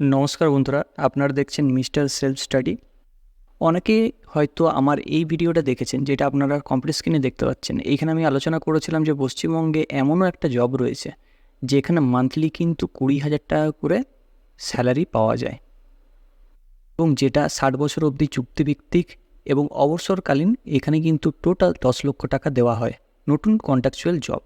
নমস্কার বন্ধুরা, আপনারা দেখছেন মিস্টার সেলফ স্টাডি। অনেকে হয়তো আমার এই ভিডিওটা দেখেছেন, যেটা আপনারা কমপ্লিট স্ক্রিনে দেখতে পাচ্ছেন। এইখানে আমি আলোচনা করেছিলাম যে পশ্চিমবঙ্গে এমনও একটা জব রয়েছে, যেখানে মান্থলি কিন্তু কুড়ি হাজার টাকা করে স্যালারি পাওয়া যায়। এবং যেটা ষাট বছর অবধি চুক্তিভিত্তিক এবং অবসরকালীন, এখানে কিন্তু টোটাল দশ লক্ষ টাকা দেওয়া হয় নতুন কন্ট্রাকচুয়াল জব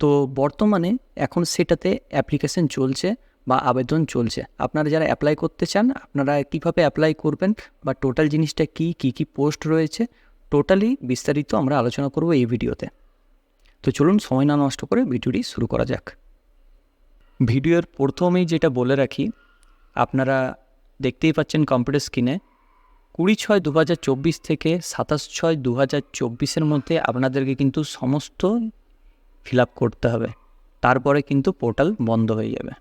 তো বর্তমানে এখন সেটাতে অ্যাপ্লিকেশন চলছে বা আবেদন চলছে। আপনারা যারা অ্যাপ্লাই করতে চান, আপনারা কীভাবে অ্যাপ্লাই করবেন বা টোটাল জিনিসটা কী কী কী পোস্ট রয়েছে টোটালি বিস্তারিত আমরা আলোচনা করব এই ভিডিওতে। তো চলুন সময় না নষ্ট করে ভিডিওটি শুরু করা যাক। ভিডিওর প্রথমেই যেটা বলে রাখি, আপনারা দেখতেই পাচ্ছেন কম্পিউটার স্ক্রিনে কুড়ি ছয় দু হাজার চব্বিশ থেকে সাতাশ ছয় দু হাজার চব্বিশের মধ্যে আপনাদেরকে কিন্তু সমস্ত ফিল আপ করতে হবে। তারপরে কিন্তু পোর্টাল বন্ধ হয়ে যাবে।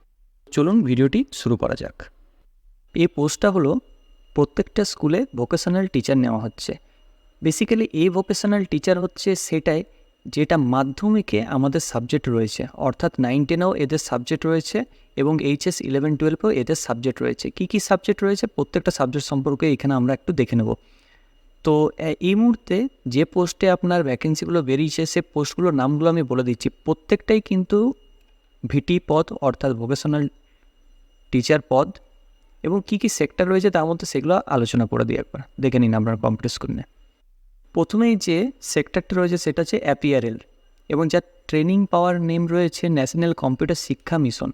চলুন ভিডিওটি শুরু করা যাক। এই পোস্টটা হলো প্রত্যেকটা স্কুলে ভোকেশনাল টিচার নেওয়া হচ্ছে। বেসিক্যালি এই ভোকেশনাল টিচার হচ্ছে সেটাই যেটা মাধ্যমিকে আমাদের সাবজেক্ট রয়েছে। অর্থাৎ নাইন টেনেও এদের সাবজেক্ট রয়েছে এবং এইচএস ইলেভেন টুয়েলভেও এদের সাবজেক্ট রয়েছে। কী কী সাবজেক্ট রয়েছে? প্রত্যেকটা সাবজেক্ট সম্পর্কে এখানে আমরা একটু দেখে নেব। তো এই মুহূর্তে যে পোস্টে আপনার ভ্যাকেন্সিগুলো বেরিয়েছে, সে পোস্টগুলোর নামগুলো আমি বলে দিচ্ছি। প্রত্যেকটাই কিন্তু ভিটি পদ অর্থাৎ ভোকেশনাল টিচার পদ এবং কী কী সেক্টর রয়েছে তার মধ্যে সেগুলো আলোচনা করে দিই একবার। দেখে নিন আপনার কম্পিউটার স্ক্রিনে প্রথমেই যে সেক্টরটা রয়েছে সেটা হচ্ছে অ্যাপিয়ারেল এবং যার ট্রেনিং পাওয়ার নেম রয়েছে ন্যাশনাল কম্পিউটার শিক্ষা মিশন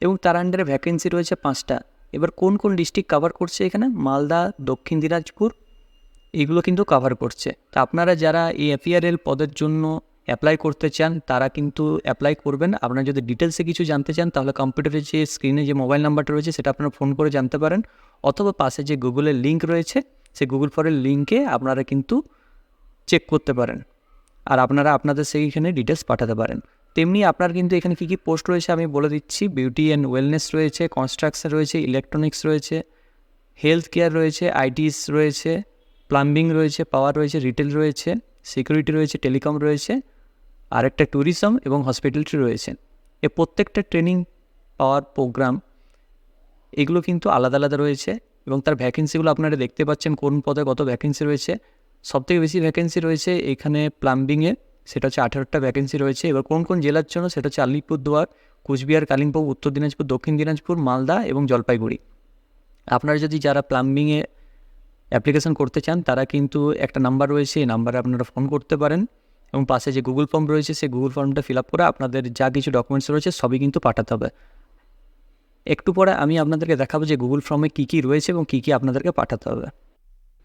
এবং তার আন্ডারে ভ্যাকেন্সি রয়েছে পাঁচটা। এবার কোন কোন ডিস্ট্রিক্ট কভার করছে এখানে? মালদা, দক্ষিণ দিনাজপুর, এগুলো কিন্তু কভার করছে। তা আপনারা যারা এই অ্যাপিয়ারেল পদের জন্য অ্যাপ্লাই করতে চান, তারা কিন্তু অ্যাপ্লাই করবেন। আপনারা যদি ডিটেলসে কিছু জানতে চান, তাহলে কম্পিউটারের যে স্ক্রিনে যে মোবাইল নাম্বারটা রয়েছে, সেটা আপনারা ফোন করে জানতে পারেন। অথবা পাশে যে গুগলের লিঙ্ক রয়েছে, সেই গুগল ফরের লিঙ্কে আপনারা কিন্তু চেক করতে পারেন। আর আপনারা আপনাদের সেইখানে ডিটেলস পাঠাতে পারেন। তেমনি আপনার কিন্তু এখানে কী কী পোস্ট রয়েছে আমি বলে দিচ্ছি। বিউটি অ্যান্ড ওয়েলনেস রয়েছে কনস্ট্রাকশন রয়েছে ইলেকট্রনিক্স রয়েছে হেলথ কেয়ার রয়েছে আইটিস রয়েছে প্লাম্বিং রয়েছে পাওয়ার রয়েছে রিটেল রয়েছে সিকিউরিটি রয়েছে টেলিকম রয়েছে। আরেকটা ট্যুরিজম এবং হসপিটালিটি রয়েছে। এ প্রত্যেকটা ট্রেনিং পাওয়ার প্রোগ্রাম এগুলো কিন্তু আলাদা আলাদা রয়েছে এবং তার ভ্যাকেন্সিগুলো আপনারা দেখতে পাচ্ছেন কোন পদে কত ভ্যাকেন্সি রয়েছে। সবথেকে বেশি ভ্যাকেন্সি রয়েছে এখানে প্লাম্বিংয়ে সেটা হচ্ছে আঠারোটা ভ্যাকেন্সি রয়েছে। এবার কোন কোন জেলার জন্য সেটা হচ্ছে আলিপুরদুয়ার কুচবিহার, কালিম্পং, উত্তর দিনাজপুর, দক্ষিণ দিনাজপুর, মালদা এবং জলপাইগুড়ি। আপনারা যদি যারা প্লাম্বিংয়ে অ্যাপ্লিকেশন করতে চান, তারা কিন্তু একটা নাম্বার রয়েছে, এই নাম্বারে আপনারা ফোন করতে পারেন। এবং পাশে যে গুগল ফর্ম রয়েছে, সেই গুগল ফর্মটা ফিল আপ করে আপনাদের যা কিছু ডকুমেন্টস রয়েছে, সবই কিন্তু পাঠাতে হবে। একটু পরে আমি আপনাদেরকে দেখাবো যে গুগল ফর্মে কী কী রয়েছে এবং কী কী আপনাদেরকে পাঠাতে হবে।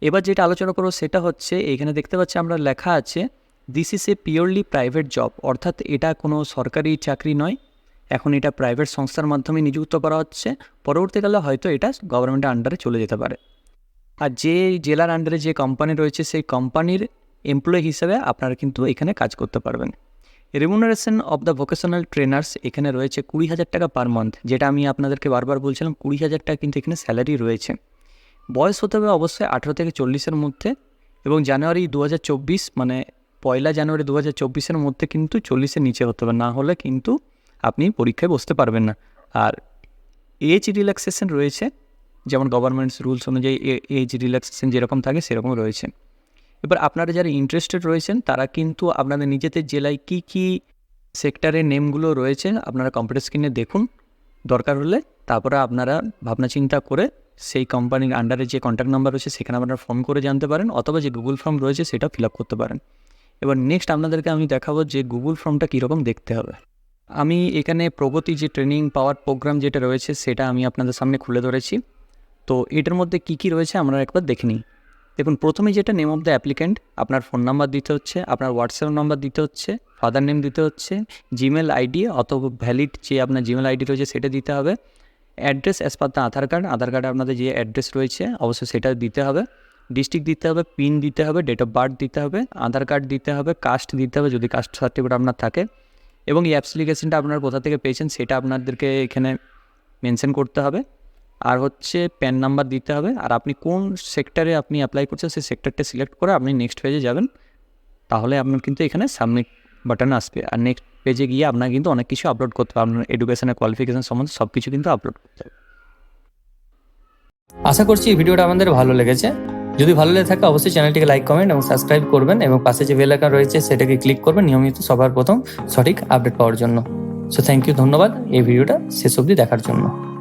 এবার যেটা আলোচনা করব, সেটা হচ্ছে, এখানে দেখতে পাচ্ছি আমরা লেখা আছে this is a purely private job অর্থাৎ এটা কোনো সরকারি চাকরি নয়। এখন এটা প্রাইভেট সংস্থার মাধ্যমে নিযুক্ত করা হচ্ছে। পরবর্তীকালে হয়তো এটা গভর্নমেন্টের আন্ডারে চলে যেতে পারে। আর যে জেলার আন্ডারে যে কোম্পানি রয়েছে, সেই কোম্পানির এমপ্লয়ি হিসেবে আপনারা কিন্তু এখানে কাজ করতে পারবেন। Remuneration of the vocational trainers এখানে রয়েছে কুড়ি হাজার টাকা পার মান্থ যেটা আমি আপনাদেরকে বারবার বলছিলাম, কুড়ি হাজার টাকা কিন্তু এখানে স্যালারি রয়েছে। বয়স হতে হবে অবশ্যই আঠেরো থেকে চল্লিশের মধ্যে এবং জানুয়ারি দু হাজার চব্বিশ মানে পয়লা জানুয়ারি দু হাজার চব্বিশের মধ্যে কিন্তু চল্লিশের নিচে হতে হবে, না হলে কিন্তু আপনি পরীক্ষায় বসতে পারবেন না। আর এজ রিল্যাক্সেশন রয়েছে, যেমন গভর্নমেন্টস রুলস অনুযায়ী এজ রিল্যাক্সেশন যেরকম থাকে সেরকম রয়েছে। এবার আপনারা যারা ইন্টারেস্টেড রয়েছেন, তারা কিন্তু আপনাদের নিজেদের জেলায় কী কী সেক্টরের নেমগুলো রয়েছে, আপনারা কম্পিউটার স্ক্রিনে দেখুন। দরকার হলে তারপরে আপনারা ভাবনা চিন্তা করে সেই কোম্পানির আন্ডারে যে কন্ট্যাক্ট নাম্বার রয়েছে, সেখানে আপনারা ফোন করে জানতে পারেন, অথবা যে গুগল ফর্ম রয়েছে সেটা ফিল আপ করতে পারেন। এবার নেক্সট আপনাদেরকে আমি দেখাবো যে গুগল ফর্মটা কীরকম দেখতে হবে। আমি এখানে প্রগতি যে ট্রেনিং পাওয়ার প্রোগ্রাম যেটা রয়েছে, সেটা আমি আপনাদের সামনে খুলে ধরেছি। তো এটার মধ্যে কী কী রয়েছে, আমরা একবার দেখে নিই। দেখুন, প্রথমে যেটা নেম অফ দ্য অ্যাপ্লিক্যান্ট আপনার ফোন নাম্বার দিতে হচ্ছে, আপনার হোয়াটসঅ্যাপ নাম্বার দিতে হচ্ছে ফাদার নেম দিতে হচ্ছে জিমেল আইডি অথবা ভ্যালিড যে আপনার জিমেল আইডি রয়েছে সেটা দিতে হবে address as per the Aadhaar card Aadhaar কার্ডে আপনাদের যে অ্যাড্রেস রয়েছে, অবশ্যই সেটা দিতে হবে ডিস্ট্রিক্ট দিতে হবে পিন দিতে হবে ডেট অফ বার্থ দিতে হবে, আধার কার্ড দিতে হবে কাস্ট দিতে হবে, যদি কাস্ট সার্টিফিকেট আপনার থাকে, এবং এই অ্যাপ্লিকেশনটা আপনার কোথা থেকে পেয়েছেন সেটা আপনাদেরকে এখানে মেনশন করতে হবে। আর হচ্ছে প্যান নাম্বার দিতে হবে। আর আপনি কোন সেক্টরে আপনি অ্যাপ্লাই করছেন, সেই সেক্টরটা সিলেক্ট করে আপনি নেক্সট পেজে যাবেন। তাহলে আপনার কিন্তু এখানে সাবমিট বাটন আসবে। আর নেক্সট পেজে গিয়ে আপনার কিন্তু অনেক কিছু আপলোড করতে হবে। আপনার এডুকেশনের কোয়ালিফিকেশান সম্বন্ধে সব কিছু কিন্তু আপলোড করতে হবে। আশা করছি এই ভিডিওটা আমাদের ভালো লেগেছে। যদি ভালো লেগে থাকে, অবশ্যই চ্যানেলটিকে লাইক কমেন্ট এবং সাবস্ক্রাইব করবেন এবং পাশে যে বেল আইকন রয়েছে, সেটাকে ক্লিক করবেন নিয়মিত সবার প্রথম সঠিক আপডেট পাওয়ার জন্য। সো থ্যাংক ইউ ধন্যবাদ। এই ভিডিওটা শেষ অবধি দেখার জন্য।